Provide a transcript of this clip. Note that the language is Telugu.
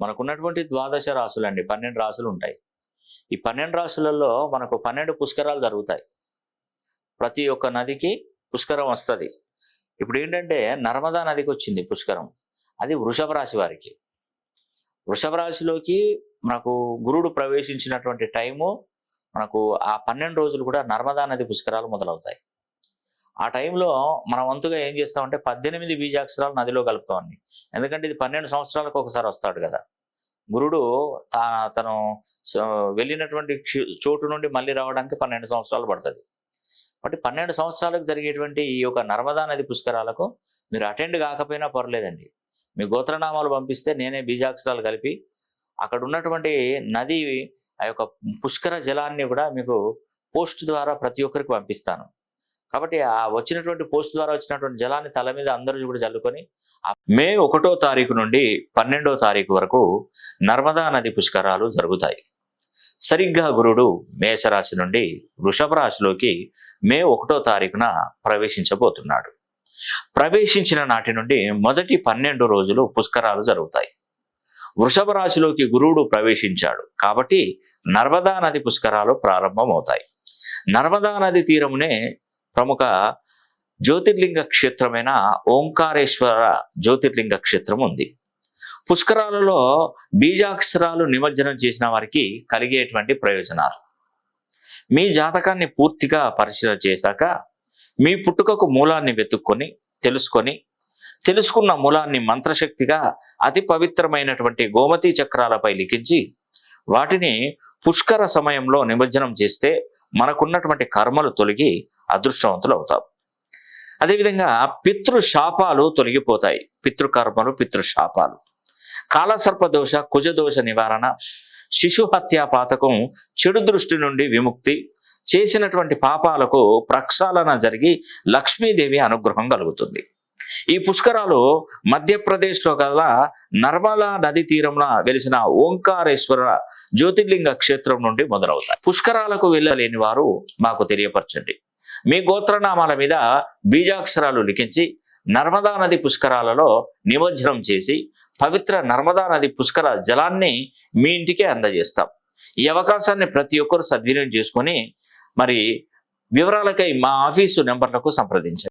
మనకున్నటువంటి ద్వాదశ రాసులు అండి పన్నెండు రాసులు ఉంటాయి ఈ పన్నెండు రాసులలో మనకు పన్నెండు పుష్కరాలు జరుగుతాయి. ప్రతి ఒక్క నదికి పుష్కరం వస్తుంది. ఇప్పుడు ఏంటంటే నర్మదా నదికి వచ్చింది పుష్కరం. అది వృషభ రాశి వారికి. వృషభ రాశిలోకి మనకు గురుడు ప్రవేశించినటువంటి టైము మనకు ఆ పన్నెండు రోజులు కూడా నర్మదా నది పుష్కరాలు మొదలవుతాయి. ఆ టైంలో మనం వంతుగా ఏం చేస్తామంటే పద్దెనిమిది బీజాక్షరాలు నదిలో కలుపుతామండి. ఎందుకంటే ఇది పన్నెండు సంవత్సరాలకు ఒకసారి వస్తాడు కదా. గురుడు తా తను వెళ్ళినటువంటి చోటు నుండి మళ్ళీ రావడానికి పన్నెండు సంవత్సరాలు పడుతుంది. కాబట్టి పన్నెండు సంవత్సరాలకు జరిగేటువంటి ఈ యొక్క నర్మదా నది పుష్కరాలకు మీరు అటెండ్ కాకపోయినా పర్లేదండి మీ గోత్రనామాలు పంపిస్తే నేనే బీజాక్షరాలు కలిపి అక్కడ ఉన్నటువంటి నది ఆ యొక్క పుష్కర జలాన్ని కూడా మీకు పోస్ట్ ద్వారా ప్రతి ఒక్కరికి పంపిస్తాను. కాబట్టి ఆ వచ్చినటువంటి పోస్ట్ ద్వారా వచ్చినటువంటి జలాన్ని తల మీద అందరూ కూడా చల్లుకొని మే ఒకటో తారీఖు నుండి పన్నెండో తారీఖు వరకు నర్మదా నది పుష్కరాలు జరుగుతాయి. సరిగ్గా గురుడు మేషరాశి నుండి వృషభ రాశిలోకి మే ఒకటో తారీఖున ప్రవేశించబోతున్నాడు. ప్రవేశించిన నాటి నుండి మొదటి పన్నెండు రోజులు పుష్కరాలు జరుగుతాయి. వృషభ రాశిలోకి గురువుడు ప్రవేశించాడు కాబట్టి నర్మదా నది పుష్కరాలు ప్రారంభమవుతాయి. నర్మదా నది తీరమునే ప్రముఖ జ్యోతిర్లింగ క్షేత్రమైన ఓంకారేశ్వర జ్యోతిర్లింగ క్షేత్రం ఉంది. పుష్కరాలలో బీజాక్షరాలు నిమజ్జనం చేసిన వారికి కలిగేటువంటి ప్రయోజనాలు. మీ జాతకాన్ని పూర్తిగా పరిశీలన చేశాక మీ పుట్టుకకు మూలాన్ని వెతుక్కొని తెలుసుకొని తెలుసుకున్న మూలాన్ని మంత్రశక్తిగా అతి పవిత్రమైనటువంటి గోమతి చక్రాలపై లిఖించి వాటిని పుష్కర సమయంలో నిమజ్జనం చేస్తే మనకున్నటువంటి కర్మలు తొలగి అదృష్టవంతులు అవుతాం అదేవిధంగా పితృశాపాలు తొలగిపోతాయి. పితృకర్మలు పితృశాపాలు. కాలసర్పదోష కుజదోష నివారణ శిశుహత్యా పాతకం చెడు దృష్టి నుండి విముక్తి చేసినటువంటి పాపాలకు ప్రక్షాళన జరిగి లక్ష్మీదేవి అనుగ్రహం కలుగుతుంది. ఈ పుష్కరాలు మధ్యప్రదేశ్లో గల నర్మలా నది తీరంలో వెలిసిన ఓంకారేశ్వర జ్యోతిర్లింగ క్షేత్రం నుండి మొదలవుతాయి. పుష్కరాలకు వెళ్ళలేని వారు మాకు తెలియపరచండి. మీ గోత్రనామాల మీద బీజాక్షరాలు లిఖించి నర్మదా నది పుష్కరాలలో నిమజ్జనం చేసి పవిత్ర నర్మదా నది పుష్కర జలాన్ని మీ ఇంటికే అందజేస్తాం. ఈ అవకాశాన్ని ప్రతి ఒక్కరు సద్వినియోగం చేసుకొని మరి వివరాలకై మా ఆఫీసు నెంబర్లకు సంప్రదించండి.